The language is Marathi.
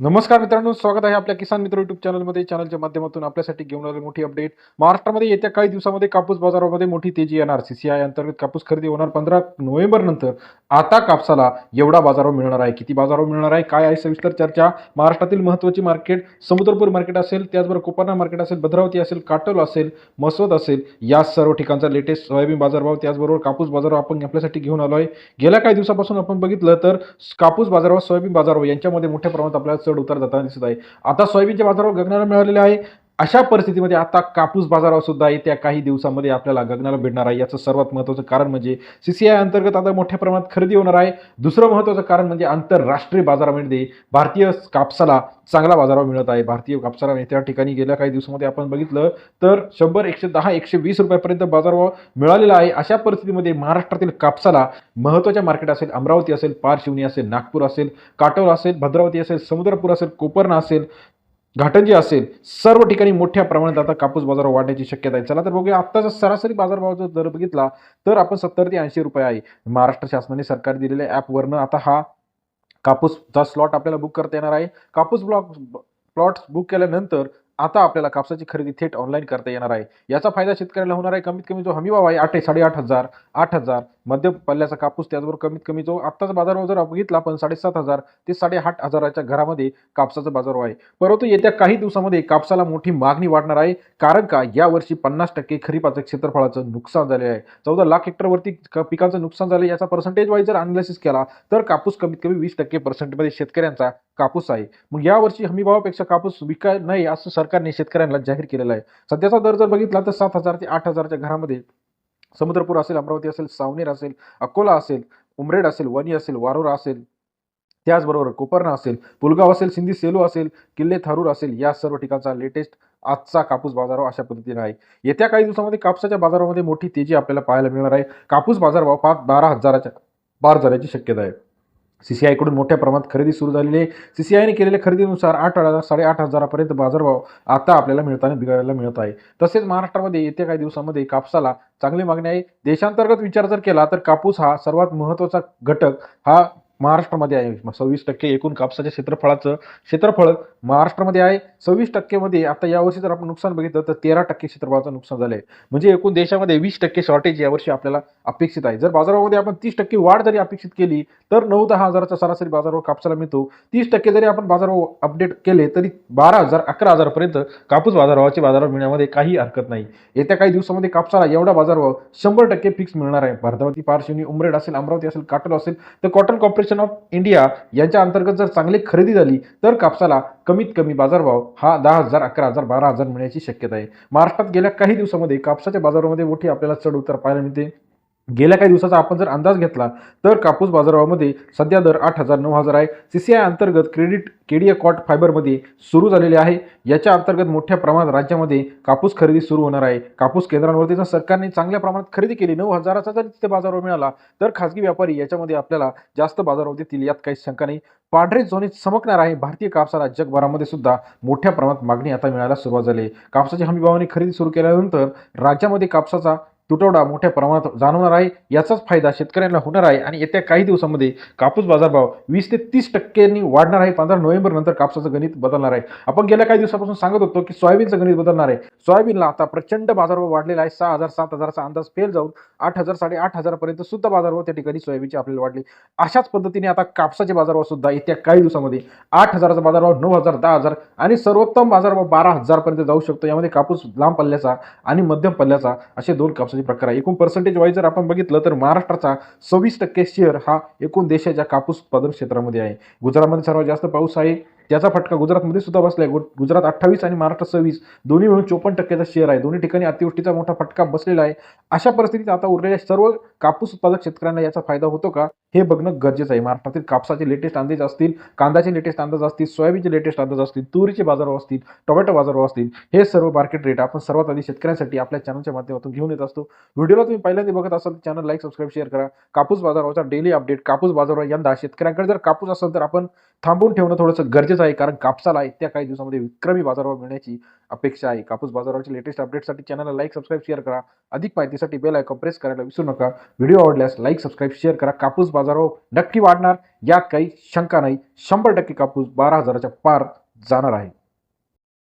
नमस्कार मित्रांनो स्वागत आहे आपल्या किसान मित्र युट्यूब चॅनलमध्ये चॅनलच्या माध्यमातून आपल्यासाठी घेऊन आले मोठी अपडेट महाराष्ट्रामध्ये येत्या काही दिवसामध्ये कापूस बाजारामध्ये मोठी तेजी येणार. सीसीआय अंतर्गत कापूस खरेदी होणार पंधरा नोव्हेंबर नंतर. आता कापसाला एवढा बाजारभाव मिळणार आहे. किती बाजारावर मिळणार आहे? काय आहे? सविस्तर चर्चा. महाराष्ट्रातील महत्त्वाची मार्केट समुद्रपूर मार्केट असेल त्याचबरोबर कोपाना मार्केट असेल भद्रावती असेल काटोल असेल मसोद असेल या सर्व ठिकाणचा लेटेस्ट सोयाबीन बाजारभाव त्याचबरोबर कापूस बाजारभाव आपण आपल्यासाठी घेऊन आलो आहे गेल्या काही दिवसापासून आपण बघितलं तर कापूस बाजारभाव सोयाबीन बाजारभाव यांच्यामध्ये मोठ्या प्रमाणात आपल्याला चढ उतार जाताना दिसत आहे. आता सोयाबीनच्या बाजारावर गगनाला मिळालेले आहे. अशा परिस्थितीमध्ये आता कापूस बाजारावर सुद्धा येत्या काही दिवसामध्ये आपल्याला गगनाला भेटणार आहे. याचं सर्वात महत्त्वाचं कारण म्हणजे सीसीआय अंतर्गत आता मोठ्या प्रमाणात खरेदी होणार आहे. दुसरं महत्त्वाचं कारण म्हणजे आंतरराष्ट्रीय बाजारामध्ये भारतीय कापसाला चांगला बाजारभाव मिळत आहे. भारतीय कापसाला त्या ठिकाणी गेल्या काही दिवसामध्ये आपण बघितलं तर शंभर एकशे दहा एकशे वीस रुपयापर्यंत बाजारभाव मिळालेला आहे. अशा परिस्थितीमध्ये महाराष्ट्रातील कापसाला महत्त्वाच्या मार्केट असेल अमरावती असेल पारशिवनी असेल नागपूर असेल काटोल असेल भद्रावती असेल समुद्रपूर असेल कोपरना असेल घाटन जी असेल सर्व ठिकाणी मोठ्या प्रमाणात आता कापूस बाजार वाढण्याची शक्यता आहे. चला तर बघूया आत्ताचा सरासरी बाजारभावाचा दर बघितला तर आपण सत्तर ते ऐंशी रुपये आहे. महाराष्ट्र शासनाने सरकार दिलेल्या ॲपवरनं आता हा कापूसचा स्लॉट आपल्याला बुक करता येणार आहे. कापूस ब्लॉक प्लॉट्स बुक केल्यानंतर आता आपल्याला कापसाची खरेदी थेट ऑनलाईन करता येणार आहे. याचा फायदा शेतकऱ्याला होणार आहे. कमीत कमी जो हमी भाव आहे आठ साडेआठ हजार आठ हजार मध्य पल्ल्याचा कापूस त्याचबरोबर कमीत कमी जो आत्ताचा बाजारभाव जर बघितला आपण साडेसात हजार ते साडेआठ हजाराच्या घरामध्ये कापसाचा बाजारभाव आहे. परंतु येत्या काही दिवसामध्ये कापसाला मोठी मागणी वाढणार आहे. कारण का? यावर्षी पन्नास टक्के खरीपाचं क्षेत्रफळाचं नुकसान झाले आहे. चौदा लाख हेक्टरवरती पिकांचं नुकसान झालं याचा पर्सेंटेज वाईज जर अनालिसिस केला तर कापूस कमीत कमी वीस टक्के पर्सेंटमध्ये शेतकऱ्यांचा कापूस आहे. मग यावर्षी हमीभावापेक्षा कापूस विकाय नाही असं सरकारने शेतकऱ्यांना जाहीर केलेलं आहे. सध्याचा दर जर बघितला तर सात हजार ते आठ हजारच्या घरामध्ये समुद्रपूर असेल अमरावती असेल सावनेर असेल अकोला असेल उमरेड असेल वणी असेल वारोरा असेल त्याचबरोबर कोपरना असेल पुलगाव असेल सिंधी सेलू असेल किल्ले थारूर असेल या सर्व ठिकाणचा लेटेस्ट आजचा कापूस बाजार अशा पद्धतीने आहे. येत्या काही दिवसामध्ये कापसाच्या बाजारामध्ये मोठी तेजी आपल्याला पाहायला मिळणार आहे. कापूस बाजारभाव पाच बारा हजाराच्या पार जाण्याची शक्यता आहे. सी सी आयकडून मोठ्या प्रमाणात खरेदी सुरू झालेली आहे. सी सी आयने केलेल्या खरेदीनुसार आठ हजार साडेआठ हजारापर्यंत बाजारभाव आता आपल्याला मिळताना बिघायला मिळत आहे. तसेच महाराष्ट्रामध्ये येत्या काही दिवसामध्ये कापसाला चांगली मागणी आहे. देशांतर्गत विचार जर केला तर कापूस हा सर्वात महत्त्वाचा घटक हा महाराष्ट्रामध्ये आहे. सव्वीस टक्के एकूण कापसाच्या क्षेत्रफळाचं क्षेत्रफळ महाराष्ट्रामध्ये आहे. सव्वीस टक्केमध्ये आता यावर्षी जर आपण नुकसान बघितलं तर तेरा टक्के क्षेत्रफळाचं नुकसान झालं आहे म्हणजे एकूण देशामध्ये वीस टक्के शॉर्टेज यावर्षी आपल्याला अपेक्षित आहे. जर बाजारामध्ये आपण तीस टक्के वाढ जरी अपेक्षित केली तर नऊ दहा हजाराचा सरासरी बाजारभाव कापसाला मिळतो. तीस टक्के जरी आपण बाजारभाव अपडेट केले तरी बारा हजार अकरा हजारपर्यंत कापूस बाजारभावाचे बाजारभाव मिळण्यामध्ये काही हरकत नाही. येत्या काही दिवसामध्ये कापसाला एवढा बाजारभाव शंभर टक्के फिक्स मिळणार आहे. भारतावरती पारशिवनी उमरेड असेल अमरावती असेल काटोल असेल तर कॉटन कॉर्पोरेशन ऑफ इंडिया यांच्या अंतर्गत जर चांगली खरेदी झाली तर कापसाला कमीत कमी बाजारभाव हा दहा हजार अकरा हजार बारा हजार मिळण्याची शक्यता आहे. महाराष्ट्रात गेल्या काही दिवसामध्ये कापसाच्या बाजारामध्ये मोठी आपल्याला चढ उतार पाहायला मिळते. गेल्या काही दिवसाचा आपण जर अंदाज घेतला तर कापूस बाजारामध्ये सध्या दर आठ हजार नऊ हजार आहे. सी सी आय अंतर्गत क्रेडिट केडीए कॉट फायबरमध्ये सुरू झालेले आहे. याच्या अंतर्गत मोठ्या प्रमाणात राज्यामध्ये कापूस खरेदी सुरू होणार आहे. कापूस केंद्रांवरती जर सरकारने चांगल्या प्रमाणात खरेदी केली नऊ हजाराचा जर तिथे बाजारभाव मिळाला तर खासगी व्यापारी याच्यामध्ये आपल्याला जास्त बाजारभाव देतील यात काही शंका नाही. पांढरे झोनीत चमकणार आहे. भारतीय कापसाला जगभरामध्ये सुद्धा मोठ्या प्रमाणात मागणी आता मिळायला सुरुवात झाली आहे. कापसाची हमीभावाने खरेदी सुरू केल्यानंतर राज्यामध्ये कापसाचा तुटवडा मोठ्या प्रमाणात जाणवणार आहे. याचाच फायदा शेतकऱ्यांना होणार आहे आणि येत्या काही दिवसामध्ये कापूस बाजारभाव वीस ते तीस टक्क्यांनी वाढणार आहे. पंधरा नोव्हेंबर नंतर कापसाचं गणित बदलणार आहे. आपण गेल्या काही दिवसापासून सांगत होतो की सोयाबीनचं गणित बदलणार आहे. सोयाबीनला आता प्रचंड बाजारभाव वाढलेला आहे. सहा हजार सात हजारचा अंदाज फेल जाऊन आठ हजार साडेआठ हजारपर्यंत सुद्धा बाजारभाव त्या ठिकाणी सोयाबीनचे आपल्याला वाढले. अशाच पद्धतीने आता कापसाचे बाजारभाव सुद्धा येत्या काही दिवसामध्ये आठ हजाराचा बाजारभाव नऊ हजार दहा हजार आणि सर्वोत्तम बाजारभाव बारा हजारपर्यंत जाऊ शकतो. यामध्ये कापूस लांब पल्ल्याचा आणि मध्यम पल्ल्याचा असे दोन कापसाचे प्रकार आहे. एकूण पर्सेंटेज वाईज जर आपण बघितलं तर महाराष्ट्राचा सव्वीस टक्के शेअर हा एकूण देशाच्या कापूस उत्पादन क्षेत्रामध्ये आहे. गुजरातमध्ये सर्वात जास्त पाऊस आहे. त्याचा फटका गुजरातमध्ये सुद्धा बसला आहे गु- गुजरात अठ्ठावीस आणि महाराष्ट्र सव्वीस. दोन्ही मिळून चोपन्न टक्क्याचा शेअर आहे. दोन्ही ठिकाणी अतिवृष्टीचा मोठा फटका बसलेला आहे. अशा परिस्थितीत आता उरलेल्या सर्व कापूस उत्पादक शेतकऱ्यांना याचा फायदा होतो का? हे बघणं गरजेचं आहे. महाराष्ट्रातील कापसाचे लेटेस्ट अंदाज असतील कांद्याचे लेटेस्ट अंदाज असतील सोयाबीनचे लेटेस्ट अंदाज असतील तुरीचे बाजारभाव असतील टोमॅटो बाजारभाव असतील हे सर्व मार्केट रेट आपण सर्वात आधी शेतकऱ्यांसाठी आपल्या चॅनलच्या माध्यमातून घेऊन येत असतो. व्हिडिओला तुम्ही पहिल्यांदा बघत असाल तर चॅनल लाईक सबस्क्राईब शेअर करा. कापूस बाजाराचा डेली अपडेट कापूस बाजारावर यंदा शेतकऱ्यांकडे जर कापूस असेल तर आपण थांबून ठेवणं थोडंसं गरजेचं गरजेचं आहे. कारण कापसाला येत्या काही दिवसामध्ये विक्रमी बाजारभाव मिळण्याची अपेक्षा आहे. कापूस बाजारावरच्या लेटेस्ट अपडेटसाठी चॅनलला लाईक सबस्क्राईब शेअर करा. अधिक माहितीसाठी बेल आयकॉन प्रेस करायला विसरू नका. व्हिडिओ आवडल्यास लाईक सबस्क्राईब शेअर करा. कापूस बाजारभाव नक्की वाढणार. यात काही शंका नाही. शंभर टक्के कापूस बारा हजाराच्या पार जाणार आहे.